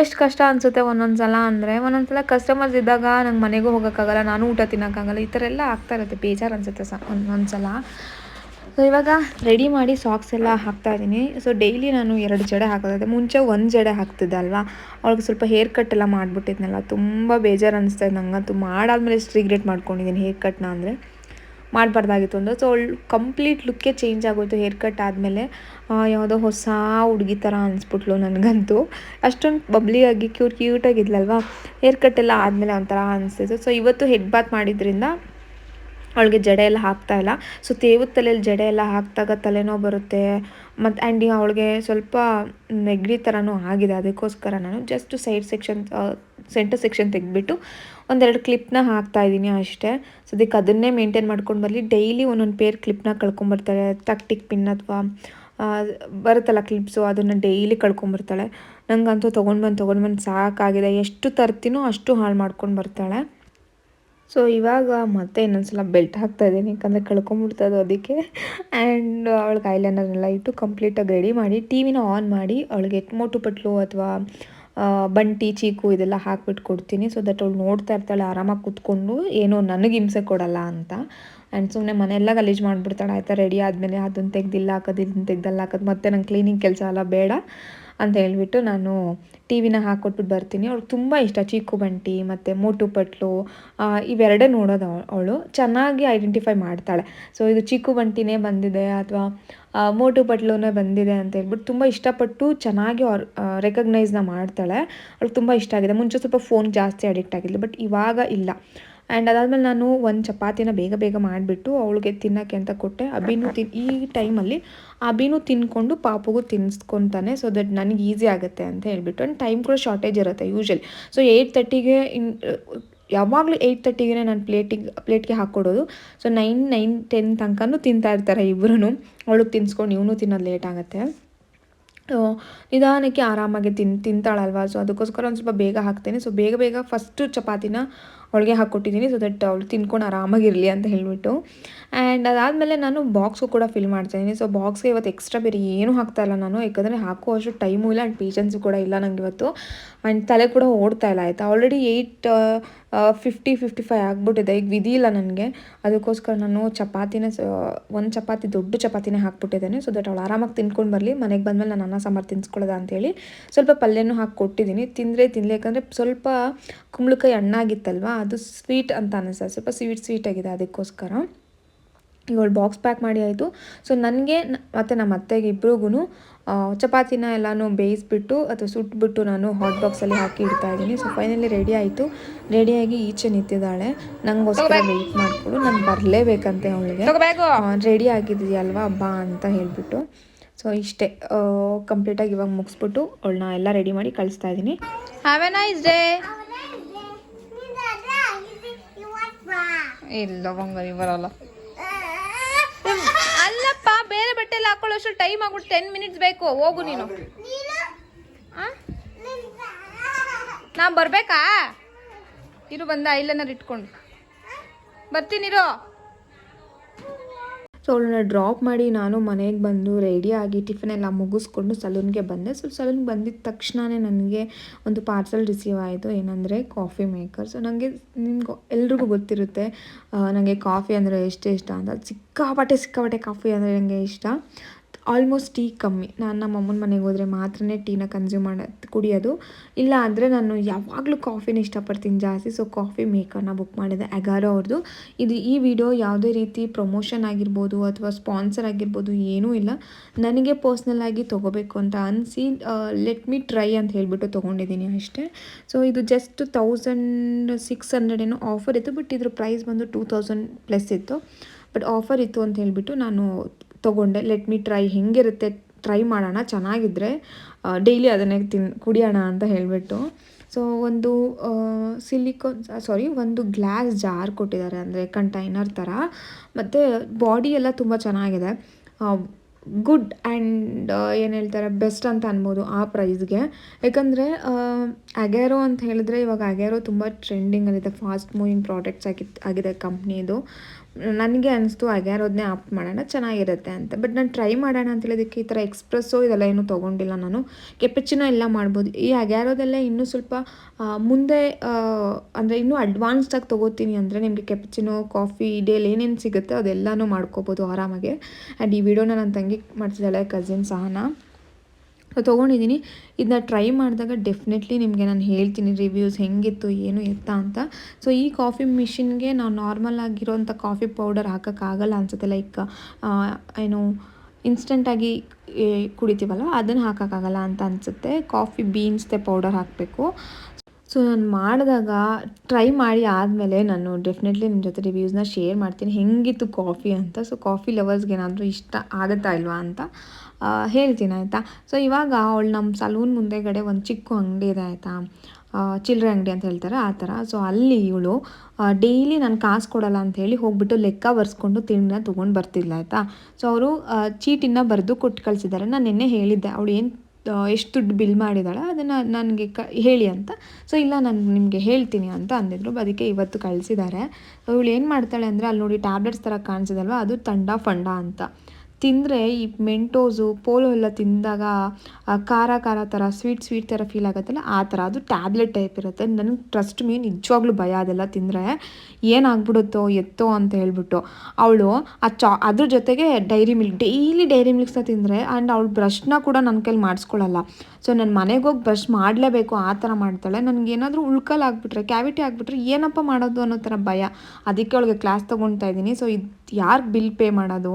ಎಷ್ಟು ಕಷ್ಟ ಅನಿಸುತ್ತೆ ಒಂದೊಂದು ಸಲ ಅಂದರೆ ಒಂದೊಂದು ಸಲ ಕಸ್ಟಮರ್ಸ್ ಇದ್ದಾಗ ನಂಗೆ ಮನೆಗೂ ಹೋಗೋಕ್ಕಾಗಲ್ಲ, ನಾನು ಊಟ ತಿನ್ನೋಕ್ಕಾಗಲ್ಲ, ಈ ಥರ ಎಲ್ಲ ಆಗ್ತಾ ಇರುತ್ತೆ, ಬೇಜಾರು ಅನಿಸುತ್ತೆ ಸ ಒಂದೊಂದು ಸಲ ಸೊ ಇವಾಗ ರೆಡಿ ಮಾಡಿ ಸಾಕ್ಸ್ ಎಲ್ಲ ಹಾಕ್ತಾ ಇದ್ದೀನಿ. ಸೊ ಡೈಲಿ ನಾನು ಎರಡು ಜಡೆ ಹಾಕೋದಿದೆ ಮುಂಚೆ ಒಂದು ಜಡೆ ಹಾಕ್ತಿದ್ದೆ ಅಲ್ವಾ? ಅವ್ಳಿಗೆ ಸ್ವಲ್ಪ ಹೇರ್ ಕಟ್ ಎಲ್ಲ ಮಾಡಿಬಿಟ್ಟಿದ್ನಲ್ಲ, ತುಂಬ ಬೇಜಾರು ಅನಿಸ್ತಾ ನಂಗಂತೂ. ಮಾಡಾದ್ಮೇಲೆ ಎಷ್ಟು ರಿಗ್ರೆಟ್ ಮಾಡ್ಕೊಂಡಿದ್ದೀನಿ ಹೇರ್ ಕಟ್ನ ಅಂದರೆ. ಮಾಡಬಾರ್ದಾಗಿತ್ತು ಅಂದ್ರೆ. ಸೊ ಅವಳು ಕಂಪ್ಲೀಟ್ ಲುಕ್ಕೇ ಚೇಂಜ್ ಆಗೋಯ್ತು ಹೇರ್ ಕಟ್ ಆದಮೇಲೆ. ಯಾವುದೋ ಹೊಸ ಹುಡುಗಿ ಥರ ಅನಿಸ್ಬಿಟ್ಲು ನನಗಂತೂ. ಅಷ್ಟೊಂದು ಬಬ್ಲಿಯಾಗಿ ಕ್ಯೂಟ್ ಕ್ಯೂಟಾಗಿದ್ಲಲ್ವಾ ಹೇರ್ ಕಟ್ ಎಲ್ಲ ಆದಮೇಲೆ ಒಂಥರ ಅನಿಸ್ತಿತ್ತು. ಸೊ ಇವತ್ತು ಹೆಡ್ ಬಾತ್ ಮಾಡಿದ್ರಿಂದ ಅವಳಿಗೆ ಜಡೆ ಎಲ್ಲ ಹಾಕ್ತಾ ಇಲ್ಲ. ಸೊ ತೇವದ ತಲೆಯಲ್ಲಿ ಜಡೆ ಎಲ್ಲ ಹಾಕಿದಾಗ ತಲೆನೋವು ಬರುತ್ತೆ. ಮತ್ತು ಆ್ಯಂಡ್ ಅವಳಿಗೆ ಸ್ವಲ್ಪ ನೆಗಡಿ ಥರನೂ ಆಗಿದೆ. ಅದಕ್ಕೋಸ್ಕರ ನಾನು just side section centre section ತೆಗೆದ್ಬಿಟ್ಟು ಒಂದೆರಡು ಕ್ಲಿಪ್ನ ಹಾಕ್ತಾ ಇದ್ದೀನಿ ಅಷ್ಟೇ. ಸೊ ಅದಕ್ಕೆ ಅದನ್ನೇ ಮೇಂಟೈನ್ ಮಾಡ್ಕೊಂಡು ಬರಲಿ. ಡೈಲಿ ಒಂದೊಂದು ಪೇರ್ ಕ್ಲಿಪ್ನ ಕಳ್ಕೊಂಬರ್ತಾಳೆ ತಕ್ಟಿಕ್ ಪಿನ್ ಅಥವಾ ಬರುತ್ತಲ್ಲ ಕ್ಲಿಪ್ಸು ಅದನ್ನು ಡೈಲಿ ಕಳ್ಕೊಂಬರ್ತಾಳೆ ನನಗಂತೂ ತೊಗೊಂಡು ಬಂದು ತೊಗೊಂಡು ಬಂದು ಸಾಕಾಗಿದೆ. ಎಷ್ಟು ತರ್ತೀನೋ ಅಷ್ಟು ಹಾಳು ಮಾಡ್ಕೊಂಡು ಬರ್ತಾಳೆ. ಸೊ ಇವಾಗ ಮತ್ತೆ ಇನ್ನೊಂದ್ಸಲ ಬೆಲ್ಟ್ ಹಾಕ್ತಾ ಇದ್ದೀನಿ. ಯಾಕಂದರೆ ಕಳ್ಕೊಂಬಿಡ್ತದೆ ಅದಕ್ಕೆ. ಆ್ಯಂಡ್ ಅವಳಿಗೆ ಐಲೈನರ್ನೆಲ್ಲ ಇಟ್ಟು ಕಂಪ್ಲೀಟಾಗಿ ರೆಡಿ ಮಾಡಿ ಟಿ ವಿನ ಆನ್ ಮಾಡಿ ಅವಳಿಗೆ ಮೋಟು ಪಟ್ಲು ಅಥವಾ ಬಂಟಿ, ಚೀಕು ಇದೆಲ್ಲ ಹಾಕ್ಬಿಟ್ಟು ಕೊಡ್ತೀನಿ. ಸೊ ದಟ್ ಅವಳು ನೋಡ್ತಾ ಇರ್ತಾಳೆ, ಆರಾಮಾಗಿ ಕೂತ್ಕೊಂಡು ಏನೋ ನನಗೆ ಹಿಂಸೆ ಕೊಡಲ್ಲ ಅಂತ. ಆ್ಯಂಡ್ ಸುಮ್ಮನೆ ಮನೆಯೆಲ್ಲ ಗಲೀಜು ಮಾಡಿಬಿಡ್ತಾಳೆ. ಆಯಿತಾ ರೆಡಿ ಆದಮೇಲೆ ಅದನ್ನು ತೆಗ್ದಿಲ್ಲ, ಹಾಕೋದು, ಇದನ್ನು ತೆಗ್ದಲ್ಲ, ಹಾಕೋದು. ಮತ್ತೆ ನಂಗೆ ಕ್ಲೀನಿಂಗ್ ಕೆಲಸ ಎಲ್ಲ ಬೇಡ. ಅಂತ ಹೇಳಿಬಿಟ್ಟು ನಾನು ಟಿ ವಿನ ಹಾಕ್ಕೊಟ್ಬಿಟ್ಟು ಬರ್ತೀನಿ. ಅವ್ಳಿಗೆ ತುಂಬ ಇಷ್ಟ. ಚೀಕು ಬಂಟಿ, ಮತ್ತು ಮೋಟು ಪಟ್ಲು ಇವೆರಡೇ ನೋಡೋದು ಅವಳು. ಚೆನ್ನಾಗಿ ಐಡೆಂಟಿಫೈ ಮಾಡ್ತಾಳೆ. ಸೊ, ಇದು ಚೀಕು ಬಂಟಿನೇ ಬಂದಿದೆ ಅಥವಾ ಮೋಟು ಪಟ್ಲುನೇ ಬಂದಿದೆ ಅಂತ ಹೇಳ್ಬಿಟ್ಟು ತುಂಬ ಇಷ್ಟಪಟ್ಟು ಚೆನ್ನಾಗಿ ಅವ್ರು ರೆಕಗ್ನೈಸ್ನ ಮಾಡ್ತಾಳೆ. ಅವ್ಳಿಗೆ ತುಂಬ ಇಷ್ಟ ಆಗಿದೆ. ಮುಂಚೆ ಸ್ವಲ್ಪ ಫೋನ್ ಜಾಸ್ತಿ ಅಡಿಕ್ಟ್ ಆಗಿದ್ಲು, ಬಟ್ ಇವಾಗ ಇಲ್ಲ. ಆ್ಯಂಡ್ ಅದಾದಮೇಲೆ ನಾನು ಒಂದು ಚಪಾತಿನ ಬೇಗ ಬೇಗ ಮಾಡಿಬಿಟ್ಟು ಅವಳಿಗೆ ತಿನ್ನೋಕ್ಕೆ ಅಂತ ಕೊಟ್ಟೆ. ಅಭಿನೂ ತಿನ್, ಈ ಟೈಮಲ್ಲಿ ಅಬಿನೂ ತಿನ್ಕೊಂಡು ಪಾಪುಗೂ ತಿನ್ಸ್ಕೊತಾನೆ. ಸೊ ದಟ್ ನನಗೆ ಈಸಿ ಆಗುತ್ತೆ ಅಂತ ಹೇಳಿಬಿಟ್ಟು. ಆ್ಯಂಡ್ ಟೈಮ್ ಕೂಡ ಶಾರ್ಟೇಜ್ ಇರುತ್ತೆ ಯೂಶಲಿ ಸೊ ಏಯ್ಟ್ ತರ್ಟಿಗೆ ಇನ್, ಯಾವಾಗಲೂ ಏಯ್ಟ್ ತರ್ಟಿಗೆ ನಾನು ಪ್ಲೇಟಿಗೆ ಪ್ಲೇಟ್ಗೆ ಹಾಕ್ಕೊಡೋದು ಸೊ ನೈನ್ ನೈನ್ ಟೆನ್ ತನಕನೂ ತಿಂತಾ ಇರ್ತಾರೆ ಇಬ್ಬರೂ ಅವಳಿಗೆ ತಿನ್ಸ್ಕೊಂಡು, ಇವನು ತಿನ್ನೋದು ಲೇಟ್ ಆಗುತ್ತೆ. ನಿಧಾನಕ್ಕೆ ಆರಾಮಾಗಿ ತಿನ್, ತಿಂತಾಳಲ್ವಾ? ಸೊ ಅದಕ್ಕೋಸ್ಕರ ಒಂದು ಸ್ವಲ್ಪ ಬೇಗ ಹಾಕ್ತೇನೆ. ಸೊ ಬೇಗ ಬೇಗ ಫಸ್ಟು ಚಪಾತಿನ ಅವಳಿಗೆ ಹಾಕ್ಕೊಟ್ಟಿದ್ದೀನಿ ಸೊ ದಟ್ ಅವಳು ತಿನ್ಕೊಂಡು ಆರಾಮಾಗಿರಲಿ ಅಂತ ಹೇಳಿಬಿಟ್ಟು. ಆ್ಯಂಡ್ ಅದಾದಮೇಲೆ ನಾನು ಬಾಕ್ಸು ಕೂಡ ಫಿಲ್ ಮಾಡ್ತಾಯಿದ್ದೀನಿ ಸೊ ಬಾಕ್ಸ್ಗೆ ಇವತ್ತು ಎಕ್ಸ್ಟ್ರಾ ಬೇರೆ ಏನೂ ಹಾಕ್ತಾ ಇಲ್ಲ ನಾನು. ಯಾಕಂದರೆ ಹಾಕೋ ಅಷ್ಟು ಟೈಮು ಇಲ್ಲ ಆ್ಯಂಡ್ ಪೇಷನ್ಸು ಕೂಡ ಇಲ್ಲ ನನಗೆ ಇವತ್ತು ಆ್ಯಂಡ್ ತಲೆ ಕೂಡ ಓಡ್ತಾ ಇಲ್ಲ. ಆಯಿತಾ? Already eight fifty fifty five ಆಗಿಬಿಟ್ಟಿದೆ. ಈಗ ವಿಧಿ ಇಲ್ಲ ನನಗೆ. ಅದಕ್ಕೋಸ್ಕರ ನಾನು ಚಪಾತಿನ ಒಂದು ಚಪಾತಿ ದೊಡ್ಡ ಚಪಾತಿನೇ ಹಾಕ್ಬಿಟ್ಟಿದ್ದೇನೆ. ಸೊ ದಟ್ ಅವಳು ಆರಾಮಾಗಿ ತಿನ್ಕೊಂಡು ಬರಲಿ. ಮನೆಗೆ ಬಂದಮೇಲೆ ನಾನು ಅನ್ನ, ಸಾಂಬಾರು ತಿನ್ಸ್ಕೊಳ್ಳೋದ ಅಂತೇಳಿ ಸ್ವಲ್ಪ ಪಲ್ಯನೂ ಹಾಕಿ ಕೊಟ್ಟಿದ್ದೀನಿ. ತಿಂದರೆ ತಿನ್ನಲಿ ಯಾಕಂದರೆ ಸ್ವಲ್ಪ ಕುಂಬಳಕಾಯಿ ಹಣ್ಣಾಗಿತ್ತಲ್ವ? ಅದು ಸ್ವೀಟ್ ಅಂತ ಅನಿಸ್ತದೆ ಸ್ವಲ್ಪ ಸ್ವೀಟ್ ಸ್ವೀಟ್ ಆಗಿದೆ ಅದಕ್ಕೋಸ್ಕರ. ಇವಳು ಬಾಕ್ಸ್ ಪ್ಯಾಕ್ ಮಾಡಿ ಆಯಿತು. ಸೊ ನನಗೆ ಮತ್ತು ನಮ್ಮ ಅತ್ತೆಗೆ ಇಬ್ರಿಗೂ ಚಪಾತಿನ ಎಲ್ಲನೂ ಬೇಯಿಸ್ಬಿಟ್ಟು ಅಥವಾ ಸುಟ್ಬಿಟ್ಟು ನಾನು ಹಾಟ್ ಬಾಕ್ಸಲ್ಲಿ ಹಾಕಿ ಇಡ್ತಾ ಇದ್ದೀನಿ. ಸೊ ಫೈನಲಿ ರೆಡಿ ಆಯಿತು. ರೆಡಿಯಾಗಿ ಈಚೆ ನಿಂತಿದ್ದಾಳೆ. ನನಗೋಸ್ಕರ ವೆಯ್ಟ್ ಮಾಡಿಕೊಡು. ನಾನು ಬರಲೇಬೇಕಂತೆ ಅವಳಿಗೆ. ರೆಡಿ ಆಗಿದೆಯಲ್ವಾ ಬಾ ಅಂತ ಹೇಳಿಬಿಟ್ಟು. ಸೊ ಇಷ್ಟೇ. ಕಂಪ್ಲೀಟಾಗಿ ಇವಾಗ ಮುಗಿಸ್ಬಿಟ್ಟು ಅವಳನ್ನ ಎಲ್ಲ ರೆಡಿ ಮಾಡಿ ಕಳಿಸ್ತಾ ಇದ್ದೀನಿ. ಹ್ಯಾವ್ ಎ ನೈಸ್ ಡೇ ಇಲ್ಲ ಬಂಗಾರಿ ಬರಲ್ಲ ಅಲ್ಲಪ್ಪ, ಬೇರೆ ಬಟ್ಟೆ ಎಲ್ಲ ಹಾಕೊಳ್ಳೋಷ್ಟು ಟೈಮ್ ಆಗ್ಬಿಟ್ಟು ಟೆನ್ ಮಿನಿಟ್ಸ್ ಬೇಕು. ಹೋಗು ನೀನು. ನಾ ಬರ್ಬೇಕಾ? ಇರು ಬಂದ ಇಲ್ಲನಾರು ಇಟ್ಕೊಂಡು. ಬರ್ತೀನಿರೋ ಸೊ ಅವಳನ್ನ ಡ್ರಾಪ್ ಮಾಡಿ ನಾನು ಮನೆಗೆ ಬಂದು ರೆಡಿ ಆಗಿ ಟಿಫಿನ್ ಎಲ್ಲ ಮುಗಿಸ್ಕೊಂಡು ಸಲೂನ್ಗೆ ಬಂದೆ. ಸೊ ಸಲೂನ್ಗೆ ಬಂದಿದ್ದ ತಕ್ಷಣವೇ ನನಗೆ ಒಂದು ಪಾರ್ಸಲ್ ರಿಸೀವ್ ಆಯಿತು. ಏನಂದರೆ ಕಾಫಿ ಮೇಕರ್ ಸೊ ನನಗೆ ನಿಮ್ಗೆ ಎಲ್ರಿಗೂ ಗೊತ್ತಿರುತ್ತೆ ನನಗೆ ಕಾಫಿ ಅಂದರೆ ಎಷ್ಟು ಇಷ್ಟ ಅಂತ. ಸಿಕ್ಕಾಪಟ್ಟೆ ಸಿಕ್ಕಾಪಟ್ಟೆ ಕಾಫಿ ಅಂದರೆ ನನಗೆ ಇಷ್ಟ. ಆಲ್ಮೋಸ್ಟ್ ಟೀ ಕಮ್ಮಿ. ನಾನು ನಮ್ಮ ಅಮ್ಮನ ಮನೆಗೆ ಹೋದರೆ ಮಾತ್ರನೇ ಟೀನ ಕನ್ಸ್ಯೂಮ್ ಮಾಡೋದು ಕುಡಿಯೋದು. ಇಲ್ಲ ಅಂದರೆ ನಾನು ಯಾವಾಗಲೂ ಕಾಫಿನ ಇಷ್ಟಪಡ್ತೀನಿ ಜಾಸ್ತಿ. ಸೊ ಕಾಫಿ ಮೇಕರ್ನ ಬುಕ್ ಮಾಡಿದೆ ಅಗಾರೋ ಅವ್ರದ್ದು ಇದು ಈ ವಿಡಿಯೋ ಯಾವುದೇ ರೀತಿ ಪ್ರಮೋಷನ್ ಆಗಿರ್ಬೋದು ಅಥವಾ ಸ್ಪಾನ್ಸರ್ ಆಗಿರ್ಬೋದು ಏನೂ ಇಲ್ಲ. ನನಗೆ ಪರ್ಸ್ನಲ್ ಆಗಿ ತೊಗೋಬೇಕು ಅಂತ ಅನಿಸಿ ಲೆಟ್ ಮೀ ಟ್ರೈ ಅಂತ ಹೇಳಿಬಿಟ್ಟು ತೊಗೊಂಡಿದ್ದೀನಿ ಅಷ್ಟೇ. ಸೊ ಇದು ಜಸ್ಟ್ ತೌಸಂಡ್ ಸಿಕ್ಸ್ ಹಂಡ್ರೆಡ್ ಏನೋ ಆಫರ್ ಇತ್ತು ಬಟ್ ಇದ್ರ ಪ್ರೈಸ್ ಬಂದು ಟೂ ತೌಸಂಡ್ ಪ್ಲಸ್ ಇತ್ತು. ಬಟ್ ಆಫರ್ ಇತ್ತು ಅಂತ ಹೇಳಿಬಿಟ್ಟು ನಾನು ತೊಗೊಂಡೆ. ಲೆಟ್ ಮಿ ಟ್ರೈ ಹೆಂಗಿರುತ್ತೆ? ಟ್ರೈ ಮಾಡೋಣ. ಚೆನ್ನಾಗಿದ್ದರೆ ಡೈಲಿ ಅದನ್ನೇ ತಿನ್, ಕುಡಿಯೋಣ ಅಂತ ಹೇಳಿಬಿಟ್ಟು. ಸೊ ಒಂದು ಸಿಲಿಕಾನ್ ಸಾರಿ ಒಂದು ಗ್ಲಾಸ್ ಜಾರ್ ಕೊಟ್ಟಿದ್ದಾರೆ. ಅಂದರೆ ಕಂಟೈನರ್ ಥರ. ಮತ್ತು ಬಾಡಿ ಎಲ್ಲ ತುಂಬ ಚೆನ್ನಾಗಿದೆ. ಗುಡ್ ಆ್ಯಂಡ್ ಏನು ಹೇಳ್ತಾರೆ? ಬೆಸ್ಟ್ ಅಂತ ಅನ್ಬೋದು ಆ ಪ್ರೈಸ್ಗೆ ಯಾಕಂದರೆ ಅಗ್ಯಾರೋ ಅಂತ ಹೇಳಿದ್ರೆ ಇವಾಗ ಅಗ್ಯಾರೋ ತುಂಬ ಟ್ರೆಂಡಿಂಗಲ್ಲಿದೆ ಫಾಸ್ಟ್ ಮೂವಿಂಗ್ ಪ್ರಾಡಕ್ಟ್ಸ್ ಆಗಿತ್ತು ಆಗಿದೆ ಕಂಪ್ನಿದು ನನಗೆ ಅನಿಸ್ತು ಅಗ್ಯಾರೋದನ್ನೇ ಆಪ್ ಮಾಡೋಣ, ಚೆನ್ನಾಗಿರುತ್ತೆ ಅಂತ. ಬಟ್ ನಾನು ಟ್ರೈ ಮಾಡೋಣ ಅಂತ ಹೇಳಿದಕ್ಕೆ ಈ ಥರ ಎಕ್ಸ್ಪ್ರೆಸ್ಸೋ ಇದೆಲ್ಲ ಏನೂ ತೊಗೊಂಡಿಲ್ಲ ನಾನು. ಕೆಪಚಿನ ಎಲ್ಲ ಮಾಡ್ಬೋದು. ಈ ಅಗ್ಯಾರೋದೆಲ್ಲ ಇನ್ನೂ ಸ್ವಲ್ಪ ಮುಂದೆ ಅಂದರೆ ಇನ್ನೂ ಅಡ್ವಾನ್ಸ್ಡಾಗಿ ತೊಗೋತೀನಿ ಅಂದರೆ ನಿಮಗೆ ಕೆಪಚಿನೋ ಕಾಫಿ ಡೇಲಿ ಏನೇನು ಸಿಗುತ್ತೆ ಅದೆಲ್ಲನೂ ಮಾಡ್ಕೋಬೋದು ಆರಾಮಾಗೆ. ಆ್ಯಂಡ್ ಈ ವಿಡಿಯೋನ ನನ್ನ ತಂಗಿ ಮಾಡ್ತಿದ್ದಾಳೆ ಕಸಿನ್ ಸಹನಾ. ತೊಗೊಂಡಿದ್ದೀನಿ. ಇದನ್ನ ಟ್ರೈ ಮಾಡಿದಾಗ ಡೆಫಿನೆಟ್ಲಿ ನಿಮಗೆ ನಾನು ಹೇಳ್ತೀನಿ ರಿವ್ಯೂಸ್ ಹೆಂಗಿತ್ತು, ಏನು ಎತ್ತ ಅಂತ. ಸೊ ಈ ಕಾಫಿ ಮಿಷಿನ್ಗೆ ನಾವು ನಾರ್ಮಲ್ ಆಗಿರೋಂಥ ಕಾಫಿ ಪೌಡರ್ ಹಾಕೋಕ್ಕಾಗಲ್ಲ ಅನ್ಸುತ್ತೆ. ಲೈಕ್ ಏನು ಇನ್ಸ್ಟೆಂಟಾಗಿ ಕುಡಿತೀವಲ್ಲ, ಅದನ್ನು ಹಾಕೋಕ್ಕಾಗಲ್ಲ ಅಂತ ಅನಿಸುತ್ತೆ. ಕಾಫಿ ಬೀನ್ಸ್ದೇ ಪೌಡರ್ ಹಾಕಬೇಕು. ಸೊ ನಾನು ಮಾಡಿದಾಗ ಟ್ರೈ ಮಾಡಿ ಆದಮೇಲೆ ನಾನು ಡೆಫಿನೆಟ್ಲಿ ನಿಮ್ಮ ಜೊತೆ ರಿವ್ಯೂಸ್ನ ಶೇರ್ ಮಾಡ್ತೀನಿ. ಹೆಂಗಿತ್ತು ಕಾಫಿ ಅಂತ? ಸೊ ಕಾಫಿ ಲವರ್ಸ್ಗೆ ಏನಾದರೂ ಇಷ್ಟ ಆಗುತ್ತಾ ಇಲ್ವಾ ಅಂತ? ಹೇಳ್ತೀನಿ, ಆಯಿತಾ? ಸೊ ಇವಾಗ ಅವಳು ನಮ್ಮ ಸಲೂನ್ ಮುಂದೆಗಡೆ ಒಂದು ಚಿಕ್ಕ ಅಂಗಡಿ ಇದೆ, ಆಯಿತಾ? ಚಿಲ್ಲರೆ ಅಂಗಡಿ ಅಂತ ಹೇಳ್ತಾರೆ, ಆ ಥರ. ಸೊ ಅಲ್ಲಿ ಇವಳು ಡೈಲಿ ನಾನು ಕಾಸು ಕೊಡಲ್ಲ ಅಂತ ಹೇಳಿ ಹೋಗ್ಬಿಟ್ಟು ಲೆಕ್ಕ ಬರ್ಸ್ಕೊಂಡು ತಿಂಡಿನ ತೊಗೊಂಡು ಬರ್ತಿಲ್ಲ ಆಯಿತಾ? ಸೊ ಅವರು ಚೀಟಿನ ಬರೆದು ಕೊಟ್ಟು ಕಳಿಸಿದ್ದಾರೆ. ನಾನು ನಿನ್ನೆ ಹೇಳಿದ್ದೆ, ಅವಳು ಏನು ಎಷ್ಟು ದುಡ್ಡು ಬಿಲ್ ಮಾಡಿದಾಳೆ ಅದನ್ನು ನನಗೆ ಕ, ಹೇಳಿ ಅಂತ. ಸೊ ಇಲ್ಲ, ನಾನು ನಿಮಗೆ ಹೇಳ್ತೀನಿ ಅಂತ ಅಂದಿದ್ರು. ಅದಕ್ಕೆ ಇವತ್ತು ಕಳಿಸಿದ್ದಾರೆ. ಇವಳು ಏನು ಮಾಡ್ತಾಳೆ ಅಂದರೆ, ಅಲ್ಲಿ ನೋಡಿ ಟ್ಯಾಬ್ಲೆಟ್ಸ್ ಥರ ಕಾಣಿಸಿದಲ್ವ? ಅದು ತಂಡ, ಫಂಡ ಅಂತ. ತಿಂದರೆ ಈ ಮೆಂಟೋಸು, ಪೋಲೋ ಎಲ್ಲ ತಿಂದಾಗ ಖಾರ ಖಾರ ಥರ ಸ್ವೀಟ್ ಸ್ವೀಟ್ ಥರ ಫೀಲ್ ಆಗುತ್ತಲ್ಲ, ಆ ಥರ ಅದು ಟ್ಯಾಬ್ಲೆಟ್ ಟೈಪ್ ಇರುತ್ತೆ. ನನಗೆ ಟ್ರಸ್ಟ್ ಮೀ ನಿಜವಾಗ್ಲೂ ಭಯ ಅದೆಲ್ಲ ತಿಂದರೆ ಏನಾಗ್ಬಿಡುತ್ತೋ, ಎತ್ತೋ ಅಂತ ಹೇಳ್ಬಿಟ್ಟು. ಅವಳು ಆ ಚಾ, ಅದ್ರ ಜೊತೆಗೆ ಡೈರಿ ಮಿಲ್ಕ್ ಡೈಲಿ ಡೈರಿ ಮಿಲ್ಕ್ಸ್ನ ತಿಂದರೆ ಆ್ಯಂಡ್ ಅವಳು ಬ್ರಷ್ನ ಕೂಡ ನನ್ನ ಕೈಲಿ ಮಾಡಿಸ್ಕೊಳ್ಳಲ್ಲ ಸೊ ನನ್ನ ಮನೆಗೆ ಹೋಗಿ ಬ್ರಷ್ ಮಾಡಲೇಬೇಕು, ಆ ಥರ ಮಾಡ್ತಾಳೆ. ನನಗೇನಾದರೂ ಉಳ್ಕಲ್ ಆಗಿಬಿಟ್ರೆ ಕ್ಯಾವಿಟಿ ಆಗಿಬಿಟ್ರೆ ಏನಪ್ಪ ಮಾಡೋದು ಅನ್ನೋ ಥರ ಭಯ. ಅದಕ್ಕೆ ಅವಳಿಗೆ ಕ್ಲಾಸ್ ತೊಗೊಳ್ತಾ ಇದ್ದೀನಿ. ಸೊ ಇದು ಯಾರಿಗೆ ಬಿಲ್ ಪೇ ಮಾಡೋದು?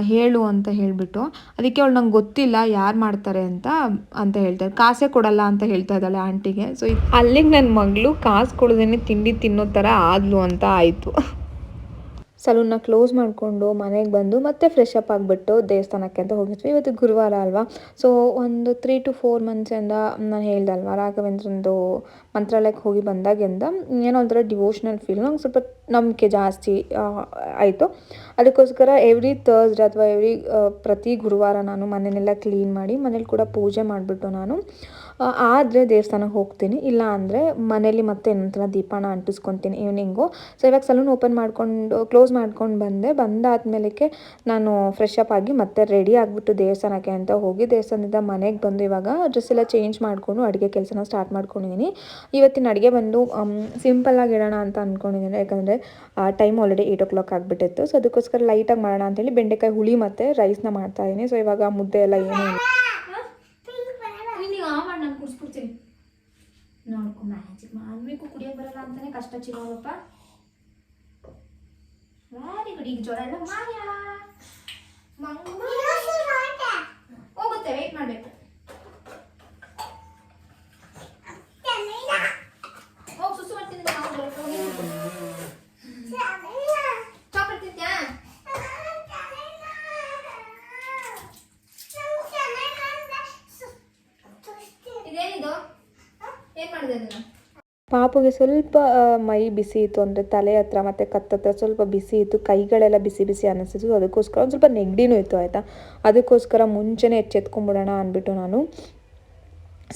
ಹೇಳು ಅಂತ ಹೇಳಿಬಿಟ್ಟು. ಅದಕ್ಕೆ ಅವಳು ನಂಗೆ ಗೊತ್ತಿಲ್ಲ ಯಾರು ಮಾಡ್ತಾರೆ ಅಂತ ಅಂತ ಹೇಳ್ತಾರೆ ಕಾಸೇ ಕೊಡಲ್ಲ ಅಂತ ಹೇಳ್ತಾ ಇದ್ದಾಳೆ ಆಂಟಿಗೆ. ಸೊ ಅಲ್ಲಿಗೆ ನನ್ನ ಮಗಳು ಕಾಸು ಕೊಡದೇನೆ ತಿಂಡಿ ತಿನ್ನೋ ಥರ ಆದ್ಲು ಅಂತ ಆಯಿತು. ಸಲೂನ್ನ ಕ್ಲೋಸ್ ಮಾಡಿಕೊಂಡು ಮನೆಗೆ ಬಂದು ಮತ್ತೆ ಫ್ರೆಶ್ ಅಪ್ ಆಗಿಬಿಟ್ಟು ದೇವಸ್ಥಾನಕ್ಕೆ ಅಂತ ಹೋಗಿದ್ವಿ. ಇವತ್ತು ಗುರುವಾರ ಅಲ್ವಾ? ಸೊ ಒಂದು ತ್ರೀ ಟು ಫೋರ್ ಮಂತ್ಸಿಂದ ನಾನು ಹೇಳ್ದಲ್ವ ರಾಘವೇಂದ್ರಂದು ಮಂತ್ರಾಲಯಕ್ಕೆ ಹೋಗಿ ಬಂದಾಗಿಂದ ಏನೋ ಒಂಥರ ಡಿವೋಷ್ನಲ್ ಫೀಲ್ ನಂಗೆ ಸ್ವಲ್ಪ ನಂಬಿಕೆ ಜಾಸ್ತಿ ಆಯಿತು. ಅದಕ್ಕೋಸ್ಕರ ಎವ್ರಿ ಥರ್ಸ್ಡೇ ಅಥವಾ ಎವ್ರಿ ಪ್ರತಿ ಗುರುವಾರ ನಾನು ಮನೆಯನ್ನೆಲ್ಲ ಕ್ಲೀನ್ ಮಾಡಿ ಮನೇಲಿ ಕೂಡ ಪೂಜೆ ಮಾಡಿಬಿಟ್ಟು ನಾನು ಆದರೆ ದೇವಸ್ಥಾನಕ್ಕೆ ಹೋಗ್ತೀನಿ. ಇಲ್ಲ ಅಂದರೆ ಮನೇಲಿ ಮತ್ತೆ ಇನ್ನೊಂಥರ ದೀಪಾನ ಅಂಟಿಸ್ಕೊತೀನಿ ಈವ್ನಿಂಗು ಸೊ ಇವಾಗ ಸಲೂನ್ ಓಪನ್ ಮಾಡಿಕೊಂಡು ಕ್ಲೋಸ್ ಮಾಡ್ಕೊಂಡು ಬಂದೆ. ಬಂದಾದ್ಮೇಲೆ ನಾನು ಫ್ರೆಶ್ ಅಪ್ ಆಗಿ ಮತ್ತೆ ರೆಡಿ ಆಗಿಬಿಟ್ಟು ದೇವಸ್ಥಾನಕ್ಕೆ ಅಂತ ಹೋಗಿ ದೇವಸ್ಥಾನದಿಂದ ಮನೆಗೆ ಬಂದು ಇವಾಗ ಡ್ರೆಸ್ ಎಲ್ಲ ಚೇಂಜ್ ಮಾಡಿಕೊಂಡು ಅಡುಗೆ ಕೆಲಸನ ಸ್ಟಾರ್ಟ್ ಮಾಡ್ಕೊಂಡಿದ್ದೀನಿ ಇವತ್ತಿನ ಅಡುಗೆ ಬಂದು ಸಿಂಪಲ್ಲಾಗಿ ಇಡೋಣ ಅಂತ ಅಂದ್ಕೊಂಡಿದ್ದೀನಿ ಯಾಕಂದರೆ time already eight o'clock ಆಗಿಬಿಟ್ಟಿತ್ತು. ಸೊ ಅದಕ್ಕೋಸ್ಕರ ಲೈಟಾಗಿ ಮಾಡೋಣ ಅಂತೇಳಿ ಬೆಂಡೆಕಾಯಿ ಹುಳಿ ಮತ್ತು ರೈಸ್ನ ಮಾಡ್ತಾಯಿದ್ದೀನಿ ಸೊ ಇವಾಗ ಮುದ್ದೆ ಎಲ್ಲ ಏನು ನಾನು ಕುಡಿಸ್ಬಿಡ್ತೀನಿ ನೋಡ್ಕೊ ಮ್ಯಾಜಿಕ್ ಮಾನ್ವಿಕು ಕುಡಿಯೋಕೆ ಬರಲ್ಲ ಅಂತಾನೆ ಕಷ್ಟ ಚಿನ್ನಪ್ಪ ವೆರಿ ಗುಡ್ ಈಗ ಜ್ವರ ಎಲ್ಲ ಮಾಯ ಹೋಗುತ್ತೆ ವೆಯ್ಟ್ ಮಾಡಬೇಕು ಹೋಗಿ ಸುಸು ಮಾಡ್ತೀನಿ ಚಾಕ್ಲೇಟ್ ತಿಂತ್ಯಾ ಇದೇನಿದು ಏನ್ ಮಾಡಿದೆ ಅದನ್ನ ಪಾಪುಗೆ ಸ್ವಲ್ಪ ಮೈ ಬಿಸಿ ಇತ್ತು ಅಂದರೆ ತಲೆ ಹತ್ರ ಮತ್ತು ಕತ್ತತ್ರ ಸ್ವಲ್ಪ ಬಿಸಿ ಇತ್ತು, ಕೈಗಳೆಲ್ಲ ಬಿಸಿ ಬಿಸಿ ಅನ್ನಿಸ್ತಿತ್ತು. ಅದಕ್ಕೋಸ್ಕರ ಒಂದು ಸ್ವಲ್ಪ ನೆಗಡಿನೂ ಇತ್ತು, ಆಯಿತಾ? ಅದಕ್ಕೋಸ್ಕರ ಮುಂಚೆನೇ ಎಚ್ಚೆತ್ಕೊಂಡ್ಬಿಡೋಣ ಅಂದ್ಬಿಟ್ಟು ನಾನು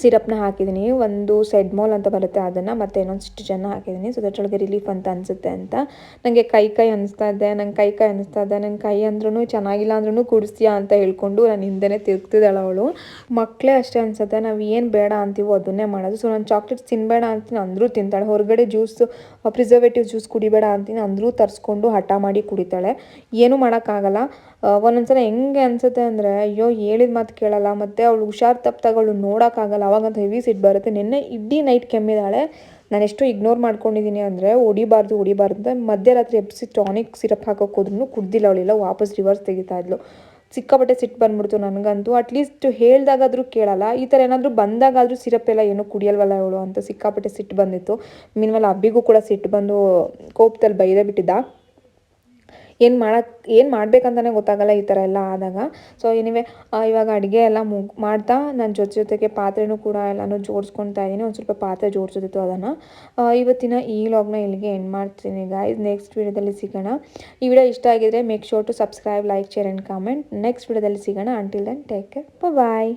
ಸಿರಪ್ನ ಹಾಕಿದ್ದೀನಿ. ಒಂದು ಸೆಡ್ ಸೆಡ್ಮೋಲ್ ಅಂತ ಬರುತ್ತೆ ಅದನ್ನು, ಮತ್ತು ಇನ್ನೊಂದಿಷ್ಟು ಜನ ಹಾಕಿದ್ದೀನಿ. ಸೊ ಅದರೊಳಗೆ ರಿಲೀಫ್ ಅಂತ ಅನಿಸುತ್ತೆ ಅಂತ. ನನಗೆ ಕೈ ಕೈ ಅನಿಸ್ತಾ ಇದೆ. ನಂಗೆ ಕೈ ಕೈ ಅನಿಸ್ತಾ ಇದೆ. ನಂಗೆ ಕೈ ಅಂದ್ರೂ ಚೆನ್ನಾಗಿಲ್ಲ ಅಂದ್ರೂ ಕುಡಿಸ್ತೀಯಾ ಅಂತ ಹೇಳ್ಕೊಂಡು ನಾನು ಹಿಂದೆನೇ ತಿರುಗ್ತಿದ್ದಾಳೆ ಅವಳು. ಮಕ್ಕಳೇ ಅಷ್ಟೇ ಅನಿಸುತ್ತೆ. ನಾವು ಏನು ಬೇಡ ಅಂತೀವೋ ಅದನ್ನೇ ಮಾಡೋದು. ಸೊ ನಾನು ಚಾಕ್ಲೇಟ್ಸ್ ತಿನ್ನಬೇಡ ಅಂತೀನಿ. ಅಂದರೂ ತಿಂತಾಳೆ. ಹೊರಗಡೆ ಜ್ಯೂಸ್ ಪ್ರಿಸರ್ವೇಟಿವ್ ಜ್ಯೂಸ್ ಕುಡಿಬೇಡ ಅಂತೀನಿ. ಅಂದರೂ ತರಿಸ್ಕೊಂಡು ಹಠ ಮಾಡಿ ಕುಡಿತಾಳೆ. ಏನೂ ಮಾಡೋಕ್ಕಾಗಲ್ಲ. ಒಂದೊಂದ್ಸಲ ಹೆಂಗೆ ಅನಿಸುತ್ತೆ ಅಂದರೆ, ಅಯ್ಯೋ, ಹೇಳಿದ ಮಾತು ಕೇಳಲ್ಲ, ಮತ್ತು ಅವಳು ಹುಷಾರು ತಪ್ತಗಳು ನೋಡೋಕ್ಕಾಗಲ್ಲ, ಅವಾಗಂತ ಹೆವಿ ಸಿಟ್ಟು ಬರುತ್ತೆ. ನಿನ್ನೆ ಇಡೀ ನೈಟ್ ಕೆಮ್ಮಿದಾಳೆ. ಎಷ್ಟು ಇಗ್ನೋರ್ ಮಾಡ್ಕೊಂಡಿದ್ದೀನಿ ಅಂದರೆ, ಹೊಡಿಬಾರ್ದು ಹೊಡಿಬಾರ್ದು ಅಂತ ಮಧ್ಯರಾತ್ರಿ ಎಪ್ಸಿ ಟಾನಿಕ್ ಸಿರಪ್ ಹಾಕೋಕೆ ಹೋದ್ರು ಕುಡ್ದಿಲ್ಲ ಅವಳಿಲ್ಲ ವಾಪಸ್ ರಿವರ್ಸ್ ತೆಗಿತಾ ಇದ್ಲು. ಸಿಕ್ಕಾಪಟ್ಟೆ ಸಿಟ್ಟು ಬಂದ್ಬಿಡ್ತು ನನಗಂತೂ. ಅಟ್ಲೀಸ್ಟ್ ಹೇಳ್ದಾಗಾದರೂ ಕೇಳಲ್ಲ. ಈ ಥರ ಏನಾದರೂ ಬಂದಾಗಾದರೂ ಸಿರಪ್ ಎಲ್ಲ ಏನು ಕುಡಿಯಲ್ವಲ್ಲ ಅವಳು ಅಂತ ಸಿಕ್ಕಾಪಟ್ಟೆ ಸಿಟ್ಟು ಬಂದಿತ್ತು. ಮಿನಿಮಲ್ ಅಬ್ಬಿಗೂ ಕೂಡ ಸಿಟ್ಟು ಬಂದು, ಕೋಪದಲ್ಲಿ ಬೈದೇ ಬಿಟ್ಟಿದ್ದ. ಏನು ಮಾಡೋಕ್ಕೆ ಏನು ಮಾಡಬೇಕಂತಲೇ ಗೊತ್ತಾಗಲ್ಲ ಈ ಥರ ಎಲ್ಲ ಆದಾಗ. ಸೊ ಏನಿವೆ ಇವಾಗ ಅಡುಗೆ ಎಲ್ಲ ಮುಗ್ ಮಾಡ್ತಾ ನನ್ನ ಜೊತೆ ಜೊತೆಗೆ ಪಾತ್ರೆನೂ ಕೂಡ ಎಲ್ಲನೂ ಜೋಡಿಸ್ಕೊತಾ ಇದ್ದೀನಿ ಒಂದು ಸ್ವಲ್ಪ ಪಾತ್ರೆ ಜೋಡಿಸೋದಿತ್ತು ಅದನ್ನು. ಇವತ್ತಿನ ಈ ಲಾಗ್ನ ಇಲ್ಲಿಗೆ ಎಂಡ್ ಮಾಡ್ತೀನಿ ಗಾಯ್ಸ್ ನೆಕ್ಸ್ಟ್ ವೀಡಿಯೋದಲ್ಲಿ ಸಿಗೋಣ. ಈ ವಿಡಿಯೋ ಇಷ್ಟ ಆಗಿದ್ರೆ make sure to subscribe like share and comment next ವಿಡಿಯೋದಲ್ಲಿ ಸಿಗೋಣ. Until then take care bye